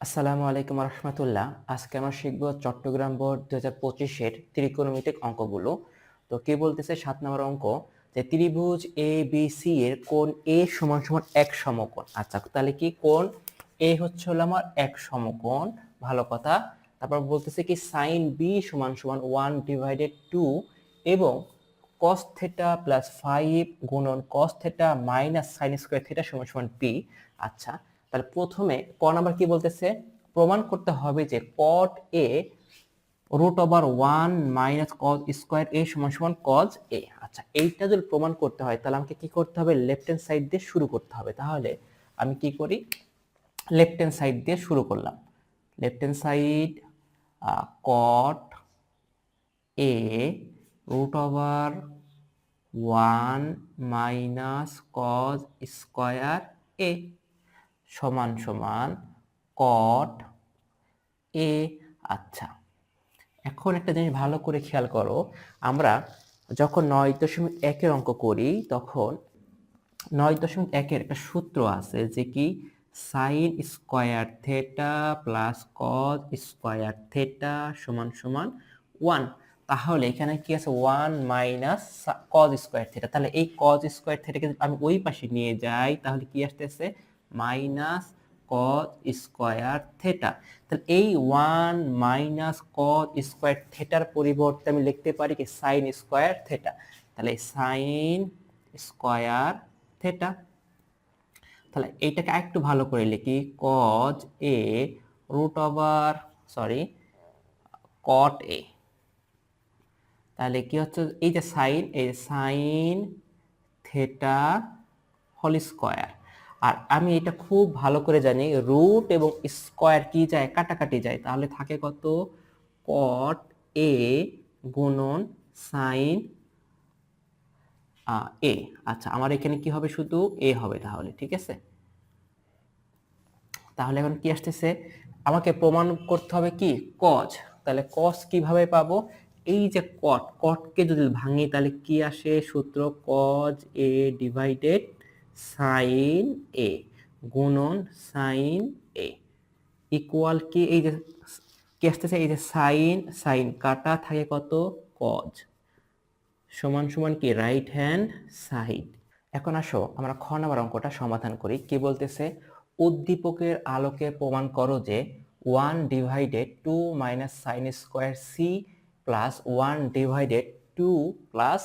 আসসালামু আলাইকুম রহমতুল্লাহ আজকে আমরা শিখব চট্টগ্রাম বোর্ড দু হাজার পঁচিশের ত্রিকোণমিতিক অঙ্কগুলো। তো কে বলতেছে সাত নম্বর অঙ্ক? যে ত্রিভুজ এ বি সি এর কোন এ সমান সমান এক সমকোণ। আচ্ছা তাহলে কি কোন এ হচ্ছে হলো আমার এক সমকোণ। ভালো কথা। তারপর বলতেছে কি সাইন বি সমান সমান ওয়ান ডিভাইডেড টু এবং কস থেটা প্লাস ফাইভ গুণন cos theta minus sine square theta সমান সমান পি আচ্ছা তাহলে প্রথমে ক নাম্বার কি বলতেছে? প্রমাণ করতে হবে যে cot A root over one minus cos square A সমান সমান কজ এ আচ্ছা এইটা যদি প্রমাণ করতে হয়, তাহলে আমাকে কি করতে হবে? লেফট হ্যান্ড সাইড দিয়ে শুরু করতে হবে। তাহলে আমি কি করি? লেফট হ্যান্ড সাইড দিয়ে শুরু করলাম। Left hand side cot A root over one minus cos square A সমান সমান কট এ আচ্ছা। এখন একটা জিনিস ভালো করে খেয়াল করো, আমরা যখন নয় দশমিক একের অঙ্ক করি, তখন নয় দশমিক একের একটা সূত্র আছে যে কি? Sine square theta plus cos square theta সমান সমান ওয়ান তাহলে এখানে কি আছে? One minus cos square theta তাহলে এই কজ স্কোয়ার থেটাকে আমি ওই পাশে নিয়ে যাই, তাহলে কি আসতেছে? মাইনাস কজ স্কোয়ার থেটা তাহলে এই ওয়ান মাইনাস কজ স্কোয়ার থেটার পরিবর্তে আমি লিখতে পারি কি সাইন স্কোয়ার থেটা তাহলে সাইন স্কোয়ার থেটা তাহলে এইটাকে একটু ভালো করে লিখি। Cos A root over sorry cot A তাহলে কি হচ্ছে? এই যে সাইন এই সাইন থেটা হোল স্কোয়ার আর আমি এটা খুব ভালো করে জানি রুট এবং স্কোয়ার কি যায়, কাটাকাটি যায়, তাহলে থাকে কত? কট এ গুণন সাইন এ আচ্ছা আমার এখানে কি হবে শুধু? এ হবে তাহলে, ঠিক আছে? তাহলে এখন কি আসতেছে? আমাকে প্রমাণ করতে হবে কি? কজ তাহলে কজ কীভাবে পাবো? এই যে কট কটকে যদি ভাঙি, তাহলে কি আসে? সূত্র cos A divided sine A গুণন সাইন এ ইকুয়াল কি এই যে কি আসতেছে, এই যে সাইন সাইন কাটা থাকে কত? কজ সমান সমান কি? রাইট হ্যান্ড সাইড এখন আসো, আমরা খ নাম্বার অঙ্কটা সমাধান করি। কি বলতেছে? উদ্দীপকের আলোকে প্রমাণ করো যে one divided two minus sine square C plus one divided two plus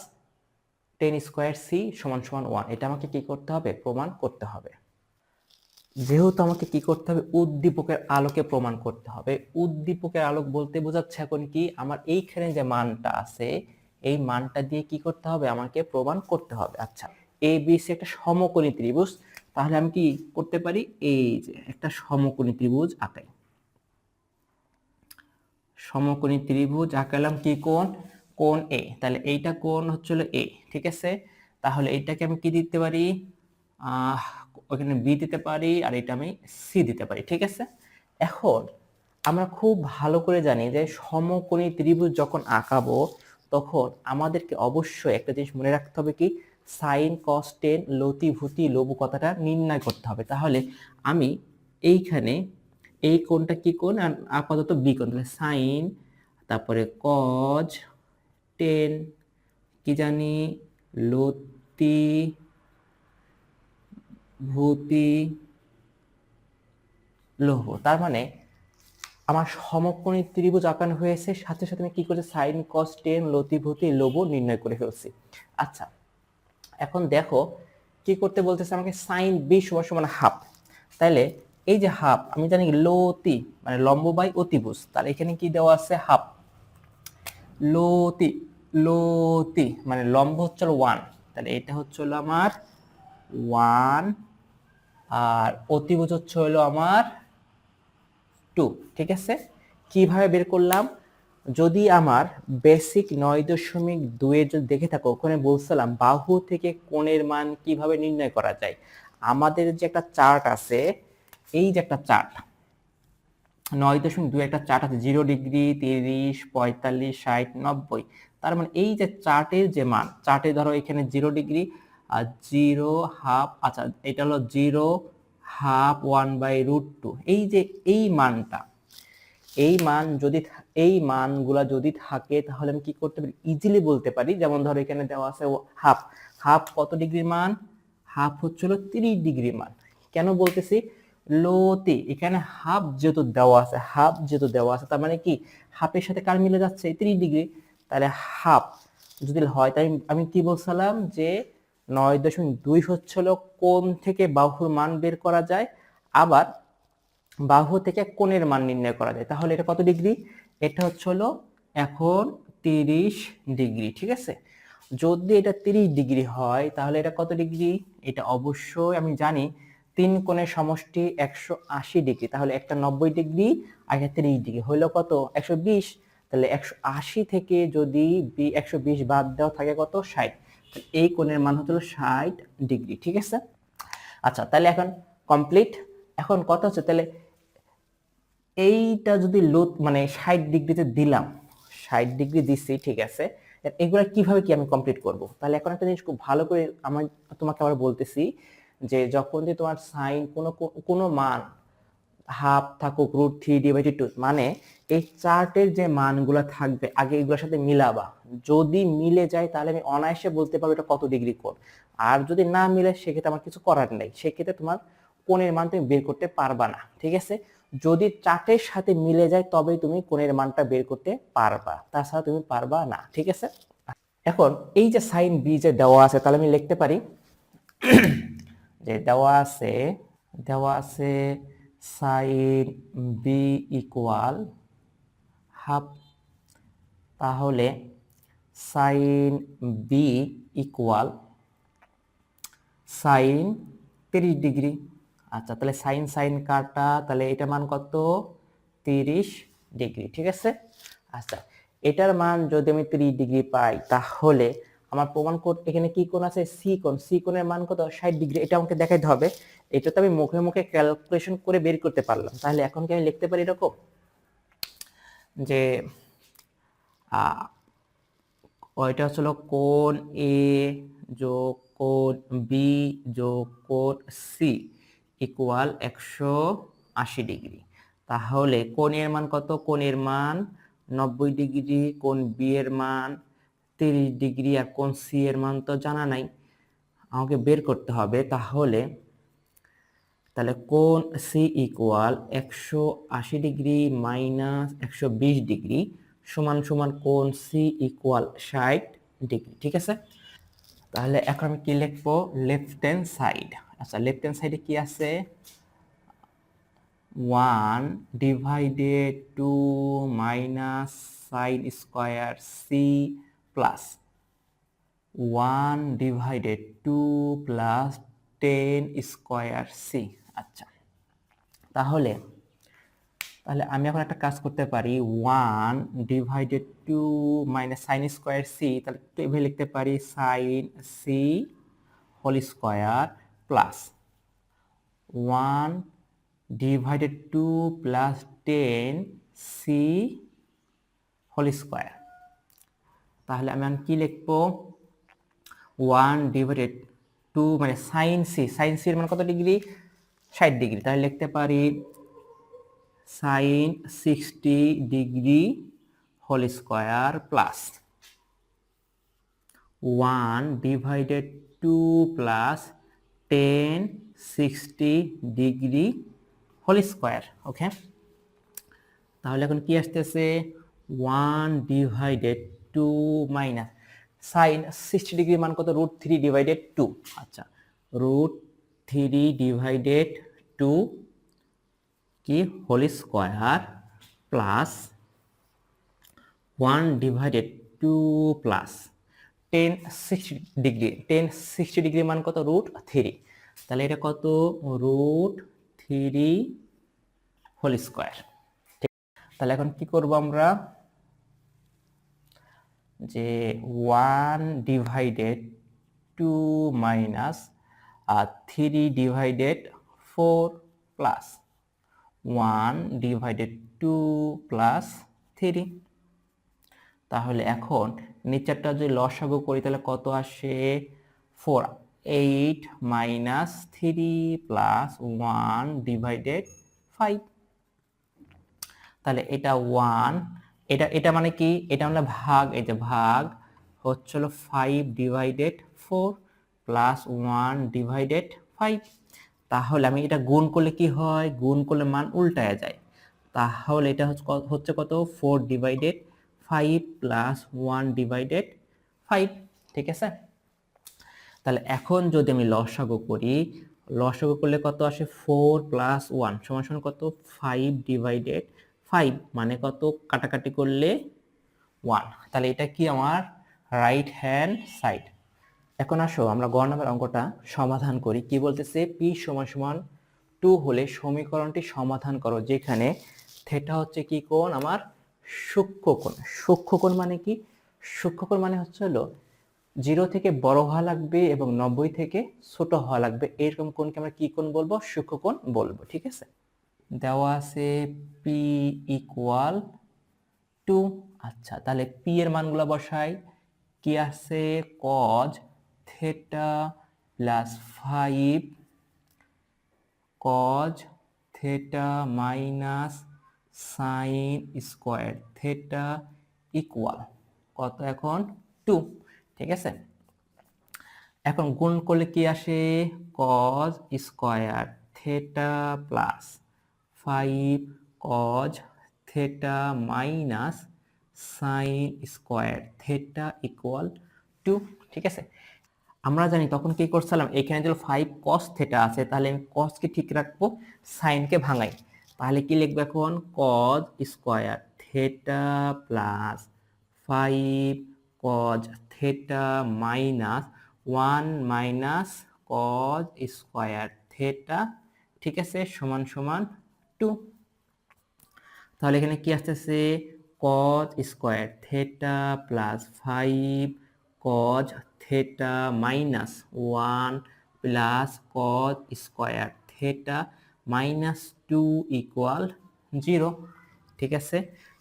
tan square C সমান সমান ওয়ান এটা আমাকে কি করতে হবে? প্রমাণ করতে হবে। যেহেতু আমাকে কি করতে হবে? উদ্দীপকের আলোকে প্রমাণ করতে হবে। উদ্দীপকের আলোক বলতে বোঝাচ্ছে এখন কি? আমার এইখানে যে মানটা আছে, এই মানটা দিয়ে কি করতে হবে? আমাকে প্রমাণ করতে হবে। আচ্ছা এ বি সি একটা সমকোণী ত্রিভুজ। তাহলে আমি কি করতে পারি? এই যে একটা সমকোণী ত্রিভুজ আঁকাই। সমকোণী ত্রিভুজ আঁকালাম কি কোণ? কোণ এ তাহলে এইটা কোন হচ্ছিল এ ঠিক আছে? তাহলে এইটাকে আমি কি দিতে পারি? ওখানে বি দিতে পারি আর এটা আমি সি দিতে পারি, ঠিক আছে? এখন আমরা খুব ভালো করে জানি যে সমকোণী ত্রিভুজ যখন আঁকাবো, তখন আমাদেরকে অবশ্যই একটা জিনিস মনে রাখতে হবে কি? সাইন কস টেন লতি, ভূতি লবু কথাটা নির্ণয় করতে হবে। তাহলে আমি এইখানে এই কোণটা কি আর আপাতত বি কোণ, তাহলে সাইন, তারপরে কজ টেন, কি জানি, লতি, ভূতি, লৌহ। তার মানে আমার সমকোণী ত্রিভুজ আঁকানো হয়েছে, সাথে সাথে আমি কি করেছি? সাইন, কস, টেন লতিভূতি লোভ নির্ণয় করে ফেলছি। আচ্ছা এখন দেখো কি করতে বলতেছে আমাকে? সাইন বি সমান সমান হাফ। তাহলে এই যে হাফ, আমি জানি লতি মানে লম্ব বাই অতিভুজ তাহলে এখানে কি দেওয়া আছে? হাফ। লতি লতি মানে লম্ব হচ্ছে ওয়ান তাহলে এটা হচ্ছে হলো আমার ওয়ান আর অতিভুজ হচ্ছে হলো আমার টু ঠিক আছে? কীভাবে বের করলাম? যদি আমার বেসিক নয় দশমিক দুয়ে যদি দেখে থাকো, ওখানে বলছিলাম বাহু থেকে কোণের মান কীভাবে নির্ণয় করা যায়? আমাদের যে একটা চার্ট আছে, এই যে একটা চার্ট নয় দশমিক দুই একটা চার্ট আছে জিরো ডিগ্রি তিরিশ, পঁয়তাল্লিশ, ষাট, নব্বই। তার মানে এই যে চার্টের যে মান চার্টে ধরো এখানে জিরো ডিগ্রি আর জিরো হাফ আচ্ছা এটা হলো zero half one by root two এই যে এই মানটা, এই মান যদি, এই মানগুলা যদি থাকে, তাহলে আমি কি করতে পারি? ইজিলি বলতে পারি, যেমন ধরো এখানে দেওয়া আছে হাফ হাফ কত ডিগ্রির মান? হাফ হচ্ছিল তিরিশ ডিগ্রি মান। কেন বলতেছি? লোতে, এখানে হাফ যেহেতু দেওয়া আছে, হাফ যেহেতু দেওয়া আছে, তার মানে কি? হাফের সাথে কার মিলে যাচ্ছে? তিরিশ ডিগ্রি। তাহলে হাফ যদি হয় তাই আমি কি বলছিলাম যে নয় দশমিক দুই হচ্ছিল কোন থেকে বাহুর মান বের করা যায়, আবার বাহু থেকে কোণের মান নির্ণয় করা যায়। তাহলে এটা কত ডিগ্রি? এটা হচ্ছে হলো এখন তিরিশ ডিগ্রি, ঠিক আছে? যদি এটা তিরিশ ডিগ্রি হয়, তাহলে এটা কত ডিগ্রি? এটা অবশ্যই আমি জানি তিন কোণের সমষ্টি একশো আশি ডিগ্রি, তাহলে একটা নব্বই ডিগ্রি, আর একটা তিরিশ ডিগ্রি। হইল কত? একশো বিশ। তাহলে একশো আশি থেকে যদি একশো বিশ বাদ দেওয়া থাকে কত? ষাট। এই কোণের মান হচ্ছে ষাট ডিগ্রি, ঠিক আছে? আচ্ছা তাহলে এখন কমপ্লিট এখন কথা হচ্ছে, তাহলে এইটা যদি লোড মানে ষাট ডিগ্রিতে দিলাম, ষাট ডিগ্রি দিচ্ছি ঠিক আছে? এগুলা কীভাবে কি আমি কমপ্লিট করব? তাহলে এখন একটা জিনিস খুব ভালো করে আমার তোমাকে আবার বলতেছি যে যখন যে তোমার সাইন কোনো কোনো মান হাফ থাকুক রুট থ্রি ডিভাইডেড টু মানে এই চার্টের যে মানগুলো থাকবে, আগে এগুলোর সাথে মিলাবা। যদি মিলে যায়, তাহলে আমি অনায়াসে বলতে পারব এটা কত ডিগ্রি কোণ। আর যদি না মিলে, সেক্ষেত্রে আমার কিছু করার নেই। সেক্ষেত্রে তোমার কোণের মান তুমি বের করতে পারবা না, ঠিক আছে? যদি চার্টের সাথে মিলে যায়, তবেই তুমি কোণের মানটা বের করতে পারবা। তাছাড়া তুমি পারবা না, ঠিক আছে? এখন এই যে সাইন বি যে দেওয়া আছে, তাহলে আমি লিখতে পারি যে দেওয়া আছে দেওয়া আছে সাইন বি ইকুয়াল হাফ তাহলে সাইন বি ইকুয়াল সাইন তিরিশ ডিগ্রি। আচ্ছা তাহলে সাইন সাইন কাটা, তাহলে এটা মান কত? তিরিশ ডিগ্রি, ঠিক আছে? আচ্ছা এটার মান যদি আমি তিরিশ ডিগ্রি পাই, তাহলে আমার প্রমাণ কোড এখানে কি কোণ আছে? সি কোণ। সি কোণের মান কত? ষাট ডিগ্রি। এটা আমাকে দেখাইতে হবে। এটা তো আমি মুখে মুখে ক্যালকুলেশন করে বের করতে পারলাম। তাহলে এখন কি আমি লিখতে পারি এরকম? যে ওইটা হচ্ছিল কোণ এ যোগ কোণ বি যোগ কোণ সি ইকুয়াল একশো আশি ডিগ্রি। তাহলে কোণের মান কত? কোণের মান নব্বই ডিগ্রি। কোণ বি এর মান তিরিশ ডিগ্রি আর কোন সি এর মান তো জানা নাই। আমাকে বের করতে হবে তাহলে তাহলে কোন সি ইকুয়াল একশো আশি ডিগ্রি মাইনাস একশো বিশ ডিগ্রি সমান সমান কোন সি ইকুয়াল ষাট ডিগ্রি, ঠিক আছে? তাহলে এখন আমি কি লিখব? লেফট হ্যান্ড সাইড আচ্ছা লেফট হ্যান্ড সাইডে কি আছে? One divided two minus sine square C plus one divided two plus tan square C আচ্ছা তাহলে তাহলে আমি এখন একটা কাজ করতে পারি one divided two minus sine square C তাহলে এভাবে লিখতে পারি? Sine C whole square plus one divided two plus tan C whole square তাহলে আমি কি লিখব? ওয়ান ডিভাইডেড টু মানে সাইন সি সাইন সির মানে কত ডিগ্রি? ষাট ডিগ্রি। তাহলে লিখতে পারি sine sixty degree whole square plus one divided two plus tan sixty degree whole square okay তাহলে এখন কি আসতেছে? One divided two minus sine sixty degree মান কত? Root three divided two. আচ্ছা রুট থ্রি ডিভাইডেড টু কি? Whole square plus one divided two plus tan sixty degree. Tan sixty degree মান কত? Root three. তাহলে এটা কত? Root three whole square. ঠিক। তাহলে এখন কি করব আমরা? যে ওয়ান ডিভাইডেড টু মাইনাস আর three divided four plus one divided two plus three তাহলে এখন নিচেরটা যদি লসাগু করি, তাহলে কত আসে? Four eight minus three plus one divided five তাহলে এটা ওয়ান এটা এটা মানে কি? এটা মানে ভাগ, এই যে ভাগ হচ্ছে হলো five divided four plus one divided five তাহলে আমি এটা গুণ করলে কি হয়? গুণ করলে মান উল্টায় যায়। তাহলে এটা হচ্ছে হচ্ছে কত? Four divided five plus one divided five ঠিক আছে? তাহলে এখন যদি আমি লসাগু করি, লসাগু করলে কত আসে? ফোর প্লাস ওয়ান সমান সমান কত? ফাইভ ডিভাইডেড ফাইভ মানে কত? কাটাকাটি করলে ওয়ান তাহলে এটা কি আমার? রাইট হ্যান্ড সাইড এখন আসো, আমরা গ নাম্বার অঙ্কটা সমাধান করি। কি বলতেছে? পি সমান সমান টু হলে সমীকরণটি সমাধান করো, যেখানে থেটা হচ্ছে কি কোণ? আমার সূক্ষ্ম কোণ। সূক্ষ্ম কোণ মানে কি? সূক্ষ্ম কোণ মানে হচ্ছে হলো জিরো থেকে বড় হওয়া লাগবে এবং নব্বই থেকে ছোট হওয়া লাগবে। এরকম কোণকে আমরা কি কোণ বলব? সূক্ষ্ম কোণ বলব, ঠিক আছে? দেওয়া আছে পি ইকুয়াল টু আচ্ছা তাহলে পি এর মানগুলো বসাই। কি আছে cos theta plus five cos theta minus sine square theta equal কত এখন? টু ঠিক আছে? এখন গুণ করলে কি আসে? Cos square theta plus five cos theta minus sine square theta equal two ঠিক আছে? আমরা জানি তখন কি করছিলাম? এখানে যদি ফাইভ কস থেটা আছে, তাহলে আমি কসকে ঠিক রাখব সাইনকে ভাঙাই। তাহলে কি লিখব এখন? Cos square theta plus five cos theta minus one minus cos square theta ঠিক আছে? সমান সমান টু। তাহলে এখানে কি আসতেছে? Cos square theta plus five cos theta minus one plus cos square theta minus two equal zero ঠিক আছে?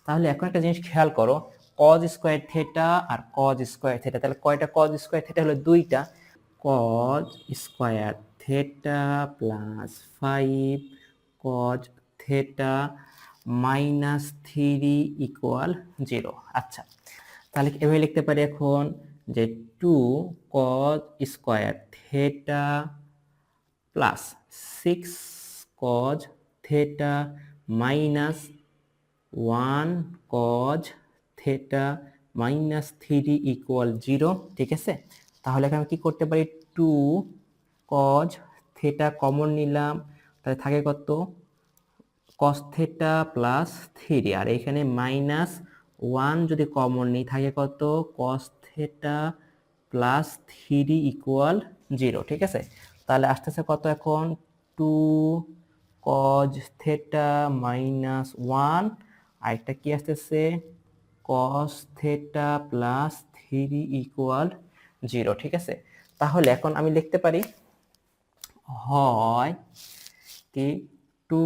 তাহলে এখন একটা জিনিস খেয়াল করো কজ স্কোয়ার থেটা আর কজ স্কোয়ার থেটা তাহলে কয়টা কজ স্কোয়ার থেটা হলো দুইটা? Cos square theta plus five cos theta minus three equal zero আচ্ছা তাহলে এভাবে লিখতে পারি এখন যে two cos square theta plus six cos theta minus one cos theta minus three equal zero ঠিক আছে? তাহলে এখানে কি করতে পারি? টু কজ থেটা কমন নিলাম। তাহলে থাকে কত? কস থেটা প্লাস থ্রি আর এখানে মাইনাস ওয়ান যদি কমন নিই, থাকে কত? Cos theta plus three equal zero ঠিক আছে? তাহলে আসতেছে কত এখন? Two cos theta minus one আরেকটা কি আসতেছে? Cos theta plus three equal zero ঠিক আছে? তাহলে এখন আমি লিখতে পারি, হয় কি? Two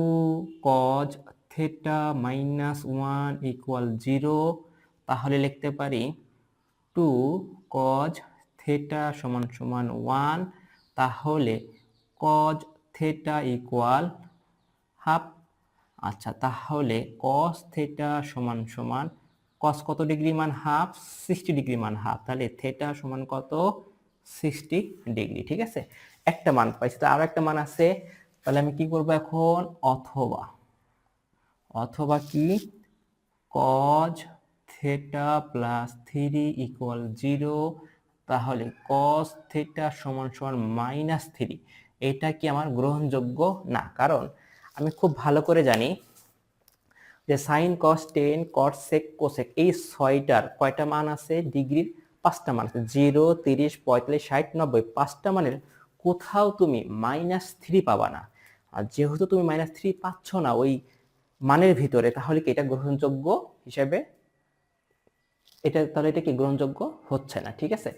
cos theta minus one equal zero তাহলে লিখতে পারি টু কজ থেটা সমান সমান ওয়ান তাহলে কজ থেটা ইকুয়াল হাফ আচ্ছা তাহলে কস থেটা সমান সমান কস কত ডিগ্রি মান হাফ সিক্সটি ডিগ্রি মান হাফ তাহলে থেটা সমান কত? সিক্সটি ডিগ্রি ঠিক আছে? একটা মান পাইছি, তো আরও একটা মান আছে তাহলে আমি কি করব এখন? অথবা। অথবা কি? Cos theta plus three equal zero তাহলে কস থেটা সমান সমান মাইনাস থ্রি এটা কি আমার গ্রহণযোগ্য? না, কারণ আমি খুব ভালো করে জানি যে sine cos tan cot sec cosec এই ছয়টার কয়টা মান আছে? ডিগ্রির পাঁচটা মান আছে। জিরো তিরিশ, পঁয়তাল্লিশ, ষাট, নব্বই, পাঁচটা মানের কোথাও তুমি মাইনাস থ্রি পাবা না। আর যেহেতু তুমি মাইনাস থ্রি পাচ্ছ না ওই মানের ভিতরে, তাহলে কি এটা গ্রহণযোগ্য হিসেবে? এটা, তাহলে এটা কি গ্রহণযোগ্য? হচ্ছে না, ঠিক আছে?